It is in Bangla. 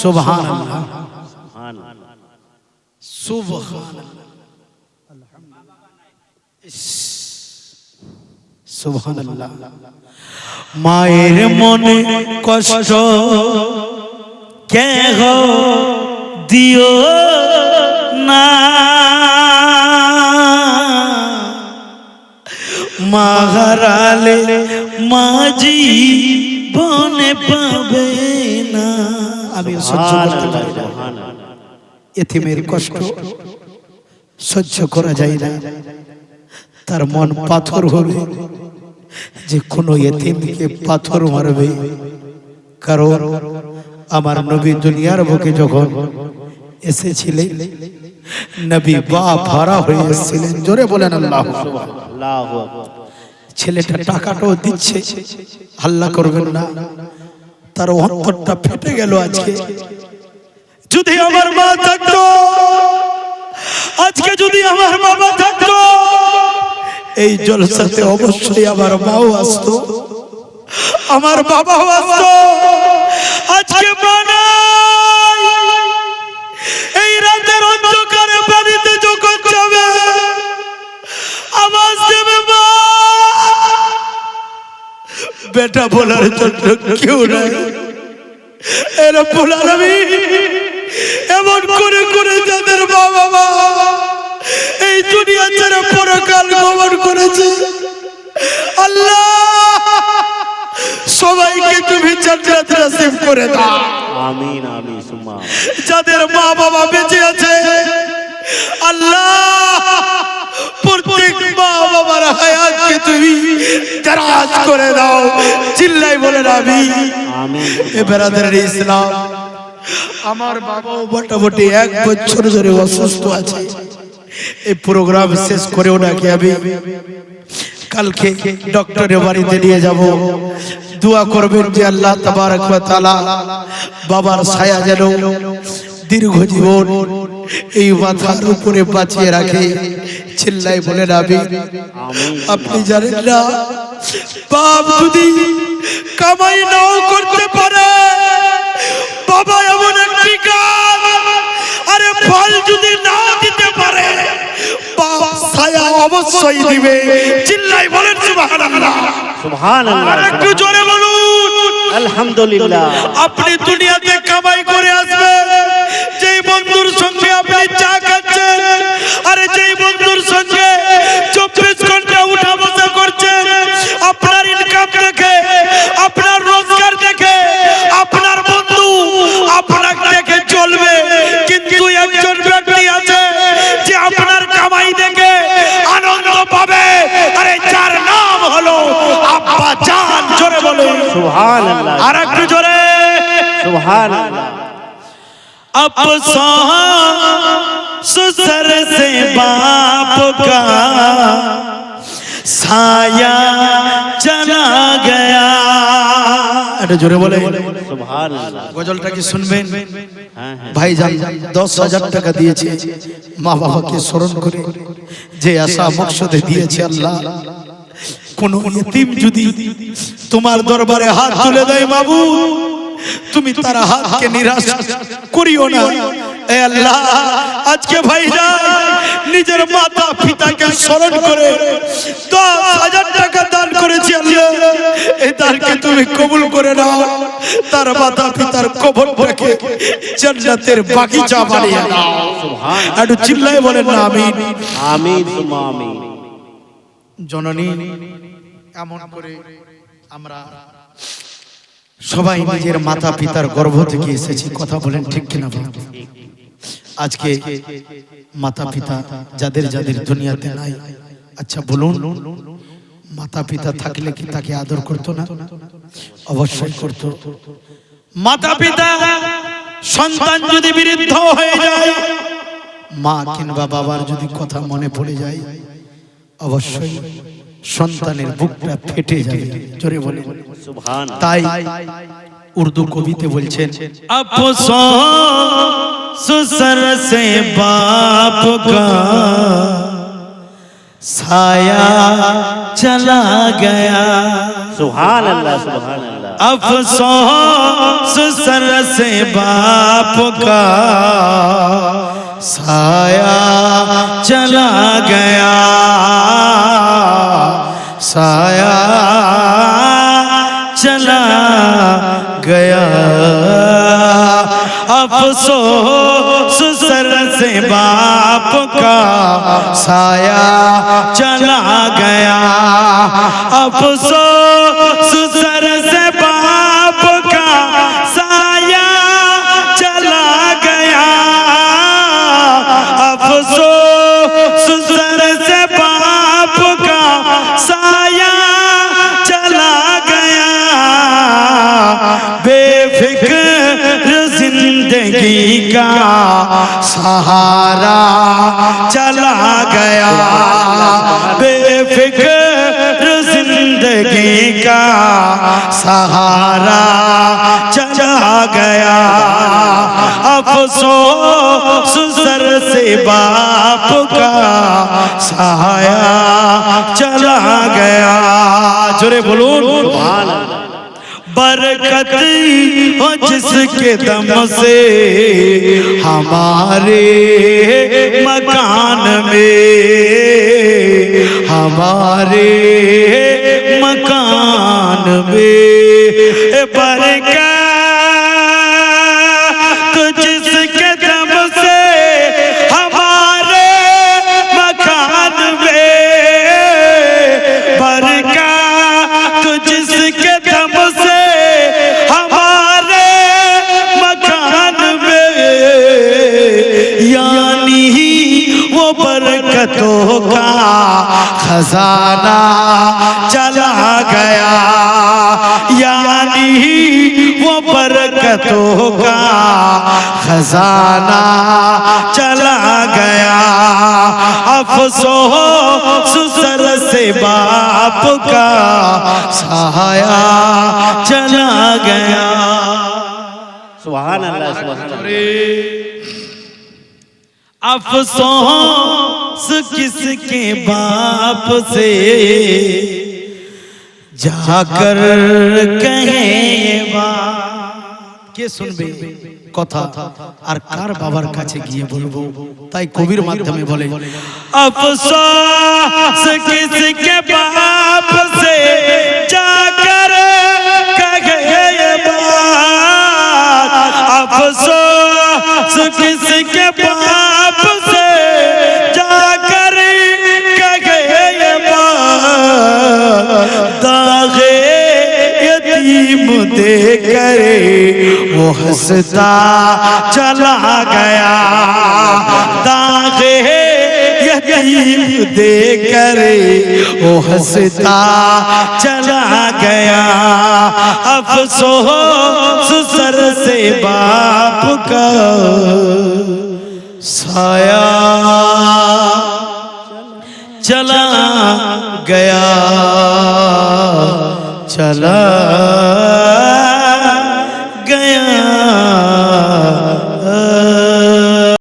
সুবহান সুবহান সুবহান মায়ের মনে কষ্ট কেহ দিও না। মাহারালে মাঝি বনে পাবে। আমি সহ্য করতে পারি না। এতিমের কষ্ট সহ্য করা যায় না। তার মন পাথর হবে যে কোনো এতিমকে পাথর মারবে। কারণ আমার নবী দুনিয়ার বুকে যখন এসেছিলেন নবী বা ভাড়া হয়ে এসেছিলেন। জোরে বলেন আল্লাহ। আল্লাহু ছেলেটা টাকাটাও দিচ্ছে। হাল্লা করবেন না। তার অন্তরটা ফেটে গেল আজকে। যদি আমার মা থাকতো, আজকে যদি আমার বাবা থাকতো, এই জলসাতে অবশ্যই আমার মাও আসতো, আমার বাবাও আসতো। আজকে মা এই রাতের অন্ধকারে বাড়িতে যখন যাবে বেটা বলার জন্য কেউ নাই। এরা বলার আমি এমন করে করে যাদের বাবা মা এই দুনিয়া ছেড়ে পরকাল গমন করেছে। আল্লাহ সবাইকে তুমি জান্নাত নসিব করে দাও। আমিন আমিন সুম্মা। যাদের মা বাবা বেঁচে আছে আল্লাহ প্রত্যেক মা বাবার হায়াতকে তুমি দারাজ করে দাও। চিল্লাই বলে আমি। এ বেড়াদের ইসলাম। আমার বাবাও মোটামুটি এক বছর ধরে অসুস্থ আছে। এই প্রোগ্রাম শেষ করেও নাকি আমি কালকে ডক্টরের বাড়িতে নিয়ে যাব। দোয়া করবেন যে আল্লাহ তাবারক ওয়া তাআলা বাবার ছায়া যেন দীর্ঘ জীবন এই মাথার উপরে বাঁচিয়ে রাখে। চিল্লাই বলে রাবি আপনি জানেন না বাপ যদি কামাই নাও করতে পারে বাবা এমন একটি গাছ আরে ফল যদি নাও দিতে পারে বাপ ছায়া অবশ্যই দিবে। চিল্লাই বলেন সুবহানাল্লাহ। সুবহানাল্লাহ একটু জোরে বলুন। আলহামদুলিল্লাহ। আপনি দুনিয়াতে কামাই করে আসবেন যেই বন্ধুর সঙ্গে আপনি চা খাচ্ছেন আরে যেই বন্ধুর সঙ্গে চব্বিশ ঘণ্টা উঠা বসা করছেন আপনার ইনকাম দেখে আপনার রোজগার দেখে আপনার বন্ধু আপনাকে দেখে চলবে। কিন্তু একজন ব্যক্তি আছে যে আপনার কামাই দেখে আনন্দ পাবে। আরে যার নাম হলো আব্বা জান জোরে বলুন। সুবহানাল্লাহ। আর একটু জোরে। সুবহানাল্লাহ। अफसोस सर से बाप का साया चला गया এটা জোরে বলে সুবহানাল্লাহ গজলটা কি শুনবেন হ্যাঁ হ্যাঁ ভাই যান দশ হাজার টাকা দিয়েছে মা বাবাকে স্মরণ করে যে আশা মকসদে দিয়েছে আল্লাহ কোন ইতিম যদি তোমার দরবারে হাত তুলে দেয় বাবু তুমি তার হাতকে নিরাশ করিও না। এ আল্লাহ আজকে ভাই নিজের মাতা পিতাকে স্মরণ করে দশ হাজার টাকা দান করেছি আল্লাহ। এই দানকে তুমি কবুল করে নাও। তার মাতা পিতার কবরটাকে জান্নাতের বাগিচা বানিয়ে দাও সুবহান একটু চিল্লায় বলেন না আমিন। আমিন আমিন। জননী এমন করে আমরা সবাই নিজের মাতা পিতার গর্ভ থেকে এসেছি। কথা বলেন ঠিক কিনা? আজকে মাতা পিতা যাদের যাদের দুনিয়াতে নাই। আচ্ছা বলুন মাতা পিতা থাকলে কি তাকে আদর করতো না? অবশ্যই করতো। মাতা পিতা সন্তান যদি বিরুদ্ধ হয়ে যায় মা কিংবা বাবার যদি কথা মনে পড়ে যায় অবশ্যই সন্তানের বুকটা ফেটে যাবে। জোরে বলে سبحان بھی تے কবিতে বলছেন سو سسر سے باپ کا سایا چلا گیا سبحان اللہ سبحان اللہ افسوس سر سے باپ کا سایا چلا अफसोस सर से बाप का साया चला गया अफसोस सर जिंदगी का सहारा चला गया बेफिक्र जिंदगी का सहारा चला गया अफसोस सर से बाप का सहाया चला गया जोरे बोलून برکت ہو جس کے دم سے ہمارے مکان میں ہمارے مکان میں برکت خزانہ چلا گیا۔ یعنی وہ برکتوں کا خزانہ چلا گیا۔ افسوس سر سے باپ کا سہایا چلا گیا۔ سبحان اللہ۔ سبحان اللہ۔ افسوس کس کے باپ سے؟ جا کر کہے با کیے سن بے کتھا تھا اور کار باور کا چھے گئے بھول بھول تائی کوبیر مادہ میں بھولے افسوس کس کے باپ سے؟ جا کر کہے افسوس کس کے باپ دے کر وہ ہنستا چلا گیا۔ داغے دے کر وہ ہنستا چلا گیا۔ افسوس سر سے باپ کا سایا چلا گیا۔ چلا